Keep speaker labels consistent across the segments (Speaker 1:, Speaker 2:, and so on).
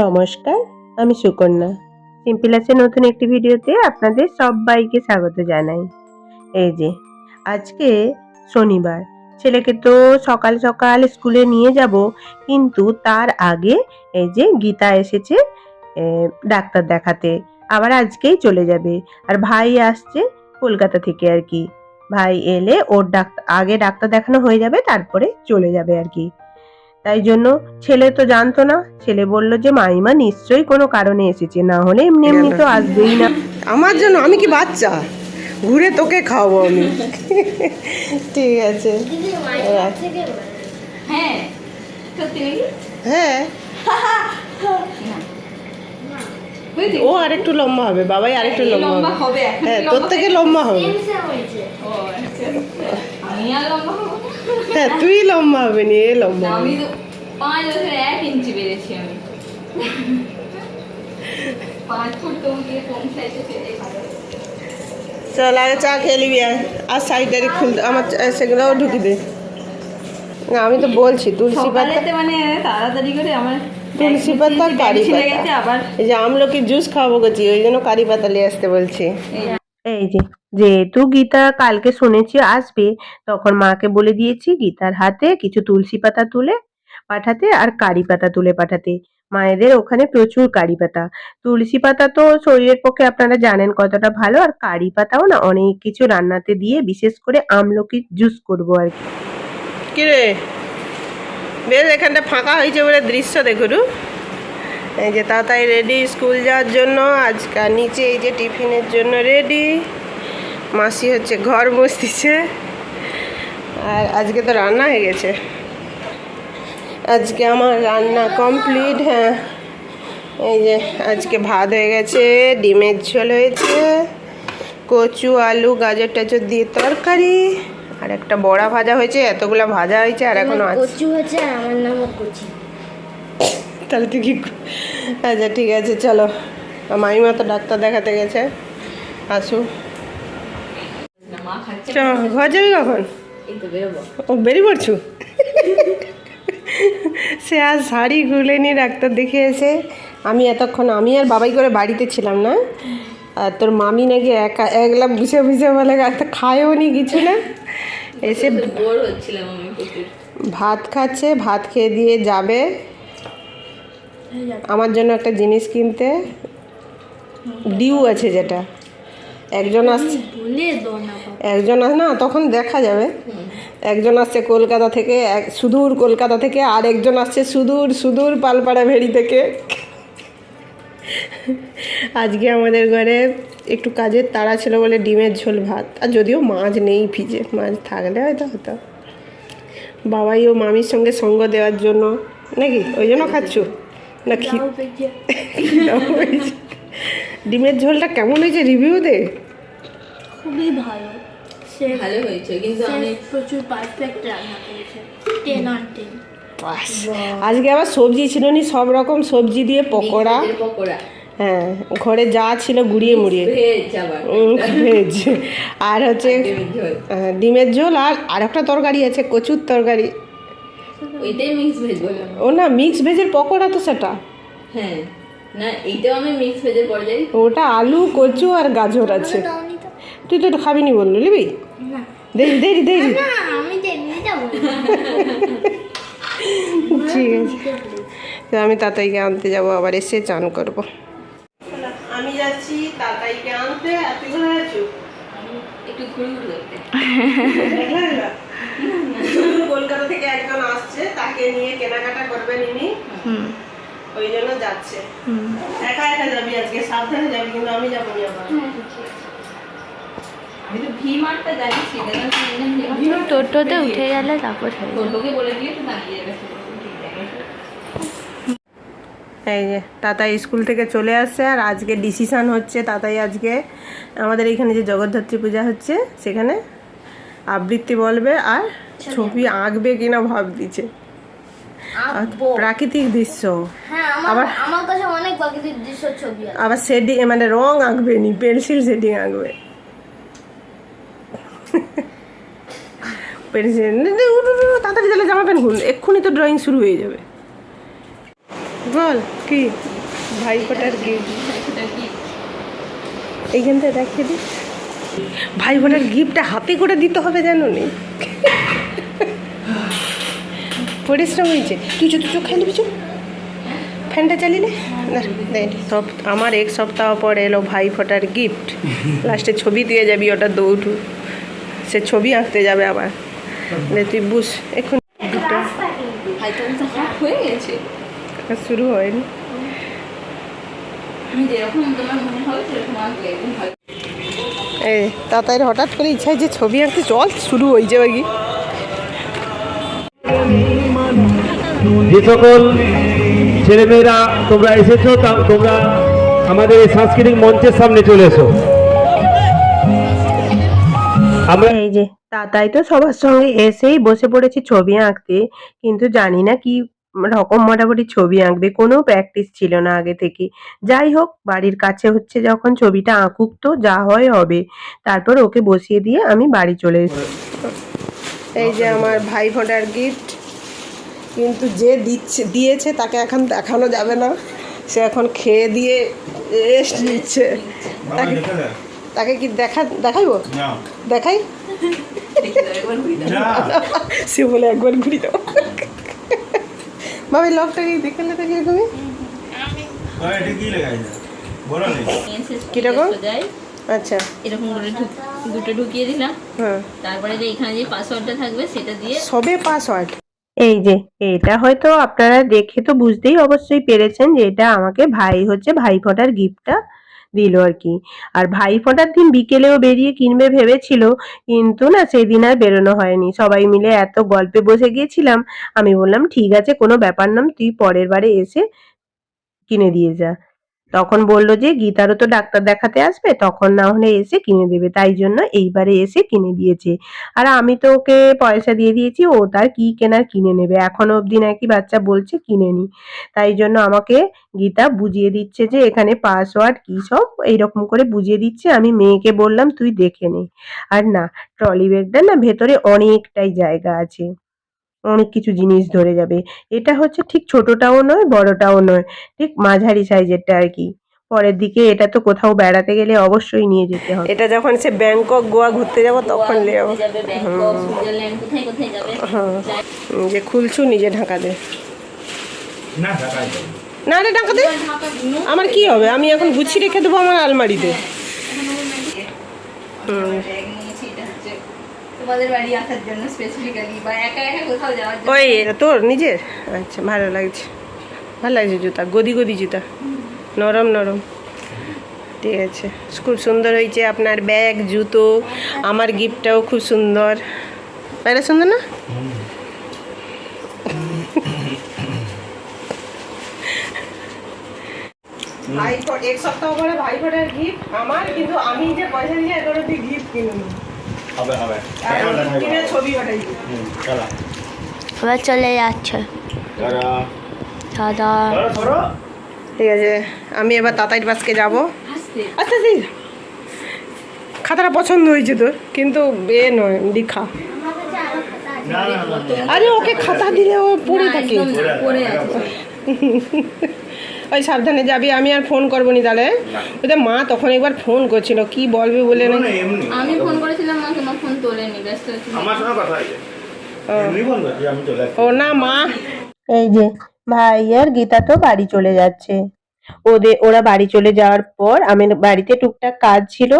Speaker 1: নমস্কার, আমি সুকন্যা। সিম্পল আছে নতুন একটি ভিডিওতে আপনাদের সবাইকে স্বাগত জানাই। এই যে, আজকে শনিবার, ছেলেকে তো সকাল সকাল স্কুলে নিয়ে যাব, কিন্তু তার আগে এই যে গীতা এসেছে ডাক্তার দেখাতে। আবার আজকেই চলে যাবে। আর ভাই আসছে কলকাতা থেকে আর কি। ভাই এলে ওর ডাক্তার আগে ডাক্তার দেখানো হয়ে যাবে, তারপরে চলে যাবে আর কি। তাই জন্য ছেলে তো জানতো না। ছেলে বলল যে মাইমা নিশ্চয়ই কোনো কারণে এসেছে না হলে এমনি এমনি তো আসবেই না।
Speaker 2: আমার জন্য আমি কি বাচ্চা? ঘুরে তোকে খাওয়াবো আমি। ঠিক আছে।
Speaker 3: হ্যাঁ
Speaker 2: হ্যাঁ। ও আরেকটু লম্বা হবে বাবাই আরেকটু লম্বা
Speaker 3: লম্বা
Speaker 2: হবে। হ্যাঁ তোর থেকে লম্বা হবে।
Speaker 3: আচ্ছা।
Speaker 2: হ্যাঁ তুই লম্বা হবে নি এ লম্বা
Speaker 3: পাঁচ বছর এক ইঞ্চি বেড়েছি আমি। পাঁচ ফুট তোমাকে কম সাইজে
Speaker 2: চল আগে চা খেয়ে নিবি। আর সাইডারি খুলতে আমার সেগুলোও ঢুকি দে না আমি তো বলছি তুলসী পাতা
Speaker 3: মানে তাড়াতাড়ি করে আমার
Speaker 2: তুলসী পাতা কারি পাতা। এই যে আমলকি জুস খাওয়াবো গেছি ওই জন্য কারি পাতা নিয়ে আসতে বলছি।
Speaker 1: এই যে যেহেতু গীতা কালকে শুনেছি আসবে তখন মাকে বলে দিয়েছি গীতার হাতে কিছু তুলসী পাতা তুলে পাঠাতে আর কারি পাতা তুলে পাঠাতে। মায়েদের ওখানে প্রচুর কারি পাতা। তুলসী পাতা তো শরীরের পক্ষে আপনারা জানেন কতটা ভালো, আর কারি পাতাও না অনেক কিছু রান্নাতে দিয়ে বিশেষ করে আমলকি জুস করব আর কি।
Speaker 2: কিরে? বেশ, এখানটা ফাঁকা হয়েছে বলে দৃশ্য দেখুন। এই যে তাড়াতাড়ি রেডি স্কুল যাওয়ার জন্য আজকাল নিচে এই যে টিফিনের জন্য রেডি। মাসি হচ্ছে ঘর বসতিছে আর আজকে তো রান্না হয়ে গেছে। আজকে আমার রান্না কমপ্লিট হ্যাঁ। এই যে আজকে ভাত হয়ে গেছে ডিমের ঝোল হয়েছে কচু আলু গাজর টাজর দিয়ে তরকারি আর একটা বড়া ভাজা হয়েছে এতগুলো ভাজা হয়েছে আর এখনও
Speaker 4: কচু আর আমার নামও কচি।
Speaker 2: তাহলে তুই কি আচ্ছা ঠিক আছে চলো। আর মামিমা তো ডাক্তার দেখাতে গেছে। আসু। ঘর যাবি কখন? ও বেরিয়ে পড়ছু? সে আজ শাড়ি খুলে নিয়ে ডাক্তার দেখে এসে আমি এতক্ষণ আমি আর বাবাই করে বাড়িতে ছিলাম না। আর তোর মামি নাকি একা একলা বুঝে বুঝে বলে একটা খায়ও নি কিছু না। এসে ভাত খাচ্ছে ভাত খেয়ে দিয়ে যাবে। আমার জন্য একটা জিনিস কিনতে। ডিউ আছে যেটা। একজন আসছে একজন আস না তখন দেখা যাবে। একজন আসছে কলকাতা থেকে এক সুদূর কলকাতা থেকে আর একজন আসছে সুদূর সুদূর পালপাড়া ভেড়ি থেকে। আজকে আমাদের ঘরে একটু কাজের তাড়া ছিল বলে ডিমের ঝোল ভাত আর যদিও মাছ নেই ফ্রিজে মাছ থাকলে হয়তো হতো। বাবাই ও মামির সঙ্গে সঙ্গ দেওয়ার জন্য নাকি? ওই জন্য খাচ্ছ? না খি। ডিমের ঝোলটা কেমন হয়েছে রিভিউ দে।
Speaker 4: খুবই ভালো।
Speaker 3: ভালো হয়েছে কিন্তু আমি
Speaker 4: প্রচুর পারফেক্ট রান্না করেছে। টেন অন টেন
Speaker 2: আজকে আবার সবজি ছিল নি সব রকম সবজি দিয়ে পকোড়া।
Speaker 3: পকোড়া।
Speaker 2: হ্যাঁ ঘরে যা ছিল গুড়িয়ে মুড়িয়ে।
Speaker 3: ভেজ
Speaker 2: আর হচ্ছে
Speaker 3: ডিমের ঝোল।
Speaker 2: আহ, ডিমের ঝোল আর আর একটা তরকারি আছে কচুর তরকারি। ও না মিক্স ভেজের পকোড়া তো সেটা।
Speaker 3: হ্যাঁ। না এইটাও আমি মিক্স ভেজের পর্যায়ে
Speaker 2: ওটা আলু কচু আর গাজর আছে। তুই তো এটা খাবিনি বললি নিবি?
Speaker 4: না।
Speaker 2: দেরি দেরি
Speaker 4: না
Speaker 2: ঠিক আছে। তো আমি তাতাইকে আনতে যাব আবার এসে চান করব। আমি যাচ্ছি তাতাইকে আনতে আর তুই কোথায় আছো
Speaker 3: একটু ঘুরে ঘুরে করতে
Speaker 2: কলকাতা থেকে একজন আসছে তাকে নিয়ে কেনাকাটা করবেন ইনি। ওই জন্য যাচ্ছে। একা একা যাবি আজকে? সাবধানে যাবি কিন্তু আমি যাব না আবার
Speaker 3: আমি তো ভি মার্টটা জানি সেটা তো আমি জানি না।
Speaker 4: টোটোতে উঠে গেলে তারপর
Speaker 3: টোটোকে বলে দিয়ে তো দাঁড়িয়ে যাবে ঠিক আছে
Speaker 2: এই যে তাতাই স্কুল থেকে চলে আসছে আর আজকে ডিসিশন হচ্ছে তাতাই আজকে। আমাদের এখানে যে জগদ্ধাত্রী পূজা হচ্ছে সেখানে আবৃত্তি বলবে আর ছবি আঁকবে কিনা ভাব দিচ্ছে। প্রাকৃতিক দৃশ্য।
Speaker 4: হ্যাঁ
Speaker 2: আবার
Speaker 4: আমার কাছে অনেক প্রাকৃতিক দৃশ্য ছবি
Speaker 2: আবার শেডিং মানে রং আঁকবে নি পেন্সিল শেডিং আঁকবে। পেন্সিল তাড়াতাড়ি তাহলে জামা প্যান্ট খুলুন এক্ষুনি তো ড্রয়িং শুরু হয়ে যাবে। বল, কি? ভাই ফোটার গিফট এইখানটা দেখিয়ে দিই ভাই বোনের গিফটটা হাতে করে দিতে হবে জানো নি। পরিশ্রম হয়েছে। তুই চো, তুই চোখ খাই দিবি চো। ফ্যানটা দেখ সব, আমার এক সপ্তাহ পর এলো ভাই ফোটার গিফট। লাস্টে ছবি দিয়ে যাবি, ওটা দৌড়ু। সে ছবি আঁকতে যাবে আবার। তুই বুঝ এখন দুটো।
Speaker 3: হয়ে গেছে
Speaker 2: শুরু হয়নি। এই তাতাইর হঠাৎ করে ইচ্ছা যে ছবি আঁকতে চল শুরু হয়ে যাবে কি?
Speaker 5: যে সকল ছেলেমেয়েরা তোমরা এসেছ তা- তোমরা আমাদের এই সাংস্কৃতিক মঞ্চের সামনে চলে এসো। আমরা
Speaker 1: এই যে তাতাই তো সবার সঙ্গে এসেই বসে পড়েছি ছবি আঁকতে। কিন্তু জানি না কি রকম মোটামুটি ছবি আঁকবে কোনো প্র্যাকটিস ছিল না আগে থেকে। যাই হোক বাড়ির কাছে হচ্ছে যখন ছবিটা আঁকুক তো যা হয় হবে। তারপর ওকে বসিয়ে দিয়ে আমি বাড়ি চলে এসেছি।
Speaker 2: এই যে আমার ভাই ফোটার গিফট কিন্তু যে দিচ্ছে দিয়েছে তাকে এখন দেখানো যাবে না। সে এখন খেয়ে দিয়ে রেস্ট নিচ্ছে। তাকে তাকে কি দেখা দেখাইবো? দেখাই। সে বলে একবার ঘুরি দাও। ভাবি লোকটাকে দেখালে তো কিরকমই?
Speaker 3: নিয়ে এসে
Speaker 2: কীরকম? আচ্ছা।
Speaker 3: এরকম করে দুটো ঢুকিয়ে দিলাম।
Speaker 2: হ্যাঁ।
Speaker 3: তারপরে যে এখানে যে পাসওয়ার্ডটা থাকবে সেটা দিয়ে
Speaker 2: সবে পাসওয়ার্ড
Speaker 1: এই যে এটা হয়তো আপনারা দেখে তো বুঝতেই অবশ্যই পেরেছেন যে এটা আমাকে ভাই হচ্ছে ভাই ফোটার গিফটটা দিল আর কি। আর ভাই ফোটার দিন বিকেলেও বেরিয়ে কিনবে ভেবেছিল, কিন্তু না সেদিন আর বেরোনো হয়নি। সবাই মিলে এত গল্পে বসে গিয়েছিলাম, আমি বললাম, ঠিক আছে, কোনো ব্যাপার না, তুই পরের বারে এসে কিনে দিয়ে যা। তখন বলল যে, গীতারও তো ডাক্তার দেখাতে আসবে, তখন না হলে এসে কিনে দেবে। তাই জন্য এইবারে এসে কিনে দিয়েছে। আর আমি তো ওকে পয়সা দিয়ে দিয়েছি, ও তার কি কেনার কিনে নেবে। এখনও অবধি নাকি বাচ্চা বলছে কিনে নি। তাই জন্য আমাকে গীতা বুঝিয়ে দিচ্ছে যে, এখানে পাসওয়ার্ড কি সব এইরকম করে বুঝিয়ে দিচ্ছে। আমি মেয়েকে বললাম, তুই দেখে নে। আর না, ট্রলি ব্যাগটা না ভেতরে অনেকটাই জায়গা আছে। অনেক কিছু জিনিস ধরে যাবে এটা হচ্ছে ঠিক ছোটটাও নয় বড়টাও নয় ঠিক মাঝারি সাইজেরটা আর কি পরের দিকে এটা তো কোথাও বেড়াতে গেলে অবশ্যই নিয়ে যেতে হবে
Speaker 2: এটা যখন সে ব্যাংকক গোয়া ঘুরতে যাব তখন নিয়ে যাব
Speaker 3: ঘুরতে যাবে ব্যাংকক সুইজারল্যান্ড কোথায় কোথায় যাবে যাই।
Speaker 2: হুম, যে খুলছু নিজে ঢাকা দে
Speaker 5: না
Speaker 2: না রে ঢাকা দে আমার কি হবে আমি এখন গুছিয়ে রেখে দেবো আমার আলমারিতে হুম।
Speaker 3: ব্যাগ নিয়েছি এটা হচ্ছে তোমাদের বাড়ি আসার জন্য স্পেসিফিক্যালি বা একা একা কোথাও যাওয়ার জন্য?
Speaker 2: ওই তোর নিজের? আচ্ছা ভালো লাগছে। ভালো লাগছে জুতা গদি গদি জুতা। নরম নরম। ঠিক আছে। খুব সুন্দর হয়েছে আপনার ব্যাগ জুতো আমার গিফটটাও খুব সুন্দর। এটা সুন্দর না। ভাই এক সপ্তাহ পরে ভাই ফোটার গিফট আমার কিন্তু আমি যে পয়সা দিয়ে এগারো গিফট কিনুন।
Speaker 5: হবে চলো।
Speaker 4: এবার চলে যাচ্ছে। দাদা।
Speaker 2: ঠিক আছে আমি এবার তাতাইর বাসকে যাব। আচ্ছা ঠিক খাতাটা পছন্দ হয়েছে তোর কিন্তু এ নয়
Speaker 5: না।
Speaker 2: আরে ওকে খাতা দিলে ও পড়ে থাকে।
Speaker 3: আছে
Speaker 2: ওই সাবধানে যাবি আমি আর ফোন করব নি। তাহলে ওদের মা তখন একবার ফোন করছিল কি বলবে বলে না
Speaker 5: না,
Speaker 3: আমি ফোন করেছিলাম মা তোমার ফোন তোলেনি ব্যস্ত
Speaker 5: আমার সঙ্গে কথা আমি আসছি।
Speaker 2: ও না মা।
Speaker 1: এই যে ভাই আর গীতা তো বাড়ি চলে যাচ্ছে। ওদের ওরা বাড়ি চলে যাওয়ার পর আমার বাড়িতে টুকটাক কাজ ছিল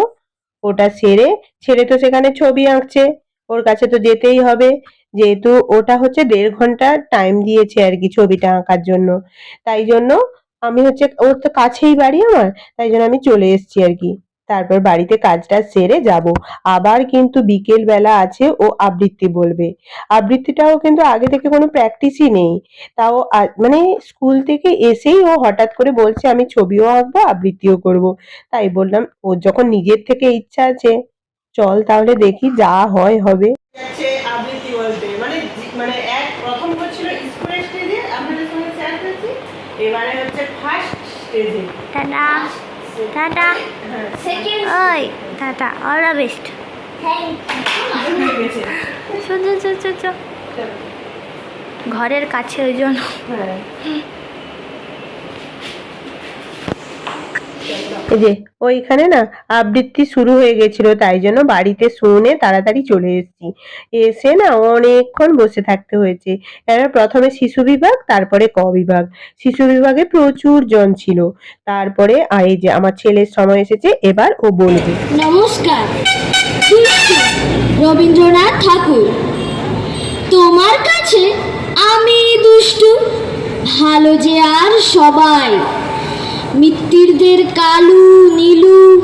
Speaker 1: ওটা সেরে ছেলে তো সেখানে ছবি আঁকছে ওর কাছে তো যেতেই হবে। যেহেতু ওটা হচ্ছে দেড় ঘণ্টা টাইম দিয়েছে আর কি ছবিটা আঁকার জন্য। তাই জন্য আমি হচ্ছে, ওর তো কাছেই বাড়ি আমার, তাই জন্য আমি চলে এসেছি আর কি। তারপর বাড়িতে কাজটা সেরে যাব। আবার কিন্তু বিকেল বেলা আছে, ও আবৃত্তি বলবে। আবৃত্তিটাও কিন্তু আগে থেকে কোনো প্র্যাকটিসই নেই। তাও মানে স্কুল থেকে এসেই ও হঠাৎ করে বলছে, আমি ছবিও আঁকবো, আবৃত্তিও করব। তাই বললাম, ওর যখন নিজের থেকে ইচ্ছা আছে, চল তাহলে দেখি যা হয় হবে
Speaker 2: যাচ্ছে আবৃত্তি বলতে মানে মানে এক প্রথম হচ্ছিল স্কুলের স্টেজে আপনাদের সঙ্গে শেয়ার করেছি এবারে হচ্ছে ফার্স্ট স্টেজে
Speaker 4: টাটা টাটা
Speaker 2: হ্যাঁ
Speaker 4: ওই টাটা অল দ্য বেস্ট
Speaker 2: হয়ে
Speaker 4: ঘরের কাছে ওই জন্য
Speaker 2: হ্যাঁ
Speaker 1: এই যে ওইখানে না আবৃত্তি শুরু হয়ে গেছিল তাই জন্য বাড়িতে শুনে তাড়াতাড়ি চলে এসেছি। এসে না অনেকক্ষণ বসে থাকতে হয়েছে। এবার প্রথমে শিশু বিভাগ তারপরে ক বিভাগ। শিশু বিভাগে প্রচুর জন ছিল। তারপরে আ, এই যে আমার ছেলের সময় এসেছে এবার ও বলবে।
Speaker 6: নমস্কার। রবীন্দ্রনাথ ঠাকুর। তোমার কাছে আমি দুষ্টু ভালো যে আর সবাই। মিত্তিরদের কালু নীলু,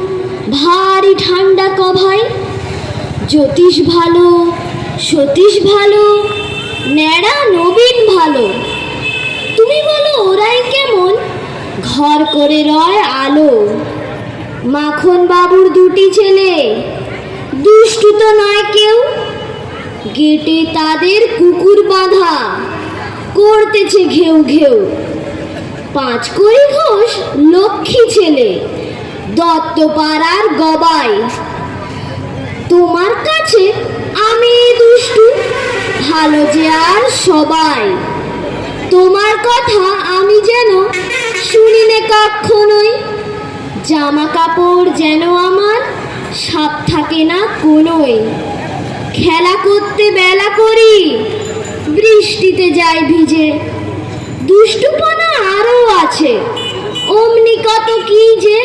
Speaker 6: ভারী ঠান্ডা কভাই। জ্যোতিষ ভালো, সতীশ ভালো, ন্যাড়া নবীন ভালো। তুমি বলো, ওরাই কেমন? ঘর করে রয় আলো। মাখন বাবুর দুটি ছেলে, দুষ্টু তো নয় কেউ। গেটে তাদের কুকুর বাঁধা, করতেছে ঘেউ ঘেউ। পাঁচ কড়ি ঘোষ ছেলে দত্তপাড়ার গবাই তোমার কাছে আমি দুষ্টু, ভালো যে আর সবাই। তোমার কথা আমি যেন শুনি নে কখনোই জামা কাপড় যেন আমার সাপ থাকে না কোনোই। খেলা করতে বেলা করি, বৃষ্টিতে যাই ভিজে। দুষ্টুপনা আরও আছে। অমনি কত কি যে?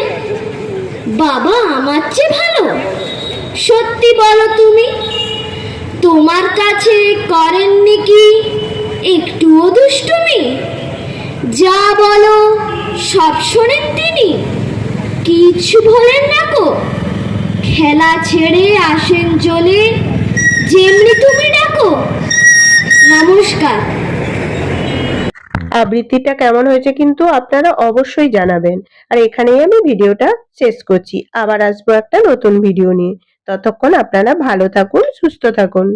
Speaker 6: বাবা, আমার চেয়ে ভালো। সত্যি বলো তুমি, তোমার কাছে করেননি কি একটুও দুষ্টুমি? যা বলো, সব শোনেন তিনি। কিছু বলেন না কো। খেলা ছেড়ে আসেন চলে, যেমনি তুমি ডাকো। নমস্কার।
Speaker 1: আবৃত্তিটা কেমন হয়েছে কিন্তু আপনারা অবশ্যই জানাবেন। আর এখানেই আমি ভিডিওটা শেষ করছি। আবার আসব একটা নতুন ভিডিও নিয়ে। ততক্ষণ আপনারা ভালো থাকুন, সুস্থ থাকুন।